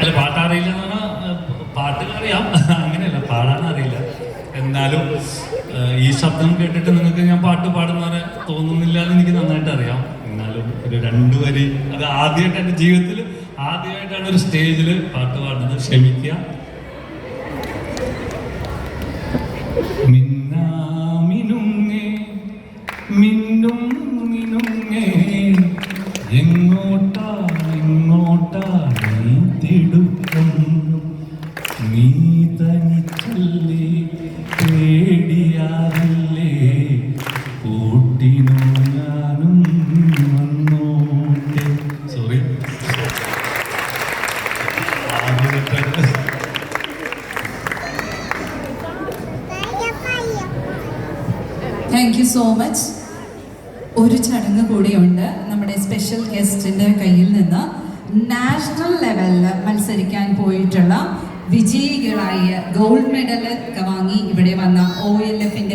അല്ല പാട്ടറിയില്ല എന്ന് പറഞ്ഞാൽ പാട്ട് അറിയാം അങ്ങനെയല്ല പാടാൻ അറിയില്ല എന്നാലും ഈ ശബ്ദം കേട്ടിട്ട് നിങ്ങൾക്ക് ഞാൻ പാട്ട് പാടുന്നവരെ തോന്നുന്നില്ല എന്ന് എനിക്ക് നന്നായിട്ട് അറിയാം. എന്നാലും ഒരു രണ്ടു വരി അത് ആദ്യമായിട്ട് എന്റെ ജീവിതത്തിൽ ആദ്യമായിട്ടാണ് ഒരു സ്റ്റേജിൽ പാട്ട് പാടുന്നത്. ക്ഷമിക്കുക. മിന്നാമിനുങ്ങേ മിന്നും മിനുങ്ങേ പേടിയാറില്ലേ കൂട്ടിനും ഞാനും വന്നോട്ടെ sorry thank you so much ഒരു ചടങ്ങ് കൂടിയുണ്ട് നമ്മുടെ സ്പെഷ്യൽ ഗസ്റ്റിന്റെ കയ്യിൽ നിന്ന്. നാഷണൽ ലെവലിൽ മത്സരിക്കാൻ പോയിട്ടുള്ള വിജയികളായ ഗോൾഡ് മെഡൽ വാങ്ങി ഒ എൽ എഫിന്റെ